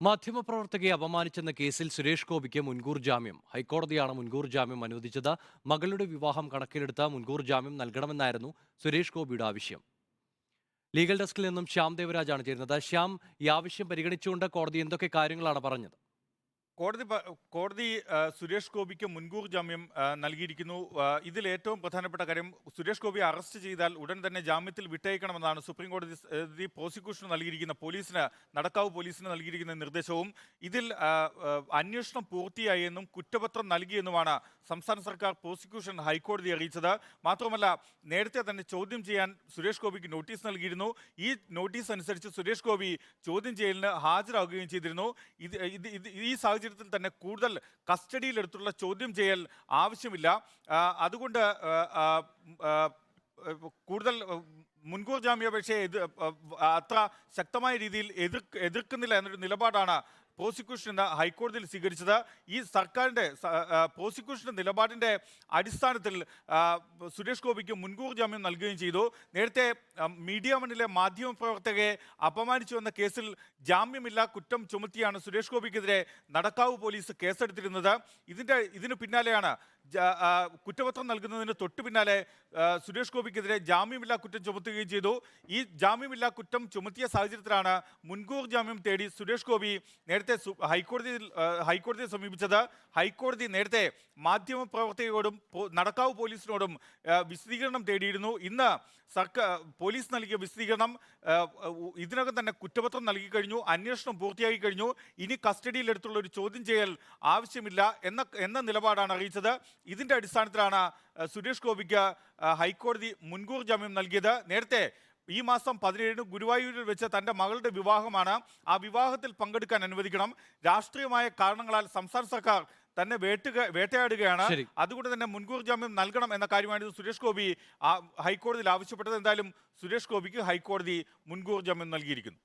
മാധ്യമപ്രവർത്തകയെ അപമാനിച്ചെന്ന കേസിൽ സുരേഷ് ഗോപിക്ക് മുൻകൂർ ജാമ്യം. ഹൈക്കോടതിയാണ് മുൻകൂർ ജാമ്യം അനുവദിച്ചത്. മകളുടെ വിവാഹം കണക്കിലെടുത്ത മുൻകൂർ ജാമ്യം നൽകണമെന്നായിരുന്നു സുരേഷ് ഗോപിയുടെ ആവശ്യം. ലീഗൽ ഡെസ്കിൽ നിന്നും ശ്യാം ദേവരാജാണ് ചേരുന്നത്. ശ്യാം ഈ ആവശ്യം പരിഗണിച്ചുകൊണ്ട് കോടതി എന്തൊക്കെ കാര്യങ്ങളാണ് പറഞ്ഞത്? കോടതി കോടതി സുരേഷ് ഗോപിക്ക് മുൻകൂർ ജാമ്യം നൽകിയിരിക്കുന്നു. ഇതിൽ ഏറ്റവും പ്രധാനപ്പെട്ട കാര്യം സുരേഷ് ഗോപി അറസ്റ്റ് ചെയ്താൽ ഉടൻ തന്നെ ജാമ്യത്തിൽ വിട്ടയക്കണമെന്നാണ് സുപ്രീം കോടതി പ്രോസിക്യൂഷന് നൽകിയിരിക്കുന്ന പോലീസിന് നടക്കാവ് പോലീസിന് നൽകിയിരിക്കുന്ന നിർദ്ദേശവും. ഇതിൽ അന്വേഷണം പൂർത്തിയായെന്നും കുറ്റപത്രം നൽകിയെന്നുമാണ് സംസ്ഥാന സർക്കാർ പ്രോസിക്യൂഷൻ ഹൈക്കോടതി അറിയിച്ചത്. മാത്രമല്ല നേരത്തെ തന്നെ ചോദ്യം ചെയ്യാൻ സുരേഷ് ഗോപിക്ക് നോട്ടീസ് നൽകിയിരുന്നു. ഈ നോട്ടീസ് അനുസരിച്ച് സുരേഷ് ഗോപി ചോദ്യം ചെയ്യലിന് ഹാജരാകുകയും ചെയ്തിരുന്നു. ഇത് ഈ സാഹചര്യം സാഹചര്യത്തിൽ തന്നെ കൂടുതൽ കസ്റ്റഡിയിലെടുത്തുള്ള ചോദ്യം ചെയ്യൽ ആവശ്യമില്ല. അതുകൊണ്ട് കൂടുതൽ മുൻകൂർ ജാമ്യാപേക്ഷയെ എതിർ അത്ര ശക്തമായ രീതിയിൽ എതിർ എതിർക്കുന്നില്ല എന്നൊരു നിലപാടാണ് പ്രോസിക്യൂഷൻ ഇന്ന് ഹൈക്കോടതിയിൽ സ്വീകരിച്ചത് ഈ സർക്കാരിന്റെ പ്രോസിക്യൂഷന്റെ നിലപാടിന്റെ അടിസ്ഥാനത്തിൽ സുരേഷ് ഗോപിക്ക് മുൻകൂർ ജാമ്യം നൽകുകയും ചെയ്തു. നേരത്തെ മീഡിയ വണ്ണിലെ മാധ്യമ പ്രവർത്തകയെ അപമാനിച്ചു എന്ന കേസിൽ ജാമ്യമില്ല കുറ്റം ചുമത്തിയാണ് സുരേഷ് ഗോപിക്കെതിരെ നടക്കാവ് പോലീസ് കേസെടുത്തിരുന്നത്. ഇതിന്റെ ഇതിന് പിന്നാലെയാണ് കുറ്റപത്രം നൽകുന്നതിന് തൊട്ടു പിന്നാലെ സുരേഷ് ഗോപിക്കെതിരെ ജാമ്യമില്ലാ കുറ്റം ചുമത്തുകയും ചെയ്തു. ഈ ജാമ്യമില്ലാ കുറ്റം ചുമത്തിയ സാഹചര്യത്തിലാണ് മുൻകൂർ ജാമ്യം തേടി സുരേഷ് ഗോപി നേരത്തെ സു- ഹൈക്കോടതി ഹൈക്കോടതിയെ സമീപിച്ചത് ഹൈക്കോടതി നേരത്തെ മാധ്യമ പ്രവർത്തകരോടും പോ- നടക്കാവ് പോലീസിനോടും വിശദീകരണം തേടിയിരുന്നു. ഇന്ന് സർക്കാർ പോലീസ് നൽകിയ വിശദീകരണം ഇതിനകം തന്നെ കുറ്റപത്രം നൽകി കഴിഞ്ഞു അന്വേഷണം പൂർത്തിയാക്കി കഴിഞ്ഞു. ഇനി കസ്റ്റഡിയിലെടുത്തുള്ള ഒരു ചോദ്യം ചെയ്യൽ ആവശ്യമില്ല എന്ന എന്ന നിലപാടാണ് അറിയിച്ചത്. ഇതിന്റെ അടിസ്ഥാനത്തിലാണ് സുരേഷ് ഗോപിക്ക് ഹൈക്കോടതി മുൻകൂർ ജാമ്യം നൽകിയത്. നേരത്തെ ഈ മാസം പതിനേഴിന് ഗുരുവായൂരിൽ വെച്ച് തന്റെ മകളുടെ വിവാഹമാണ്. ആ വിവാഹത്തിൽ പങ്കെടുക്കാൻ അനുവദിക്കണം. രാഷ്ട്രീയമായ കാരണങ്ങളാൽ സംസ്ഥാന സർക്കാർ തന്നെ വേട്ടുക വേട്ടയാടുകയാണ്. അതുകൊണ്ട് തന്നെ മുൻകൂർ ജാമ്യം നൽകണം എന്ന കാര്യമാണ് സുരേഷ് ഗോപി ആ, ഹൈക്കോടതിയിൽ ആവശ്യപ്പെട്ടത്. എന്തായാലും സുരേഷ് ഗോപിക്ക് ഹൈക്കോടതി മുൻകൂർ ജാമ്യം നൽകിയിരിക്കുന്നു.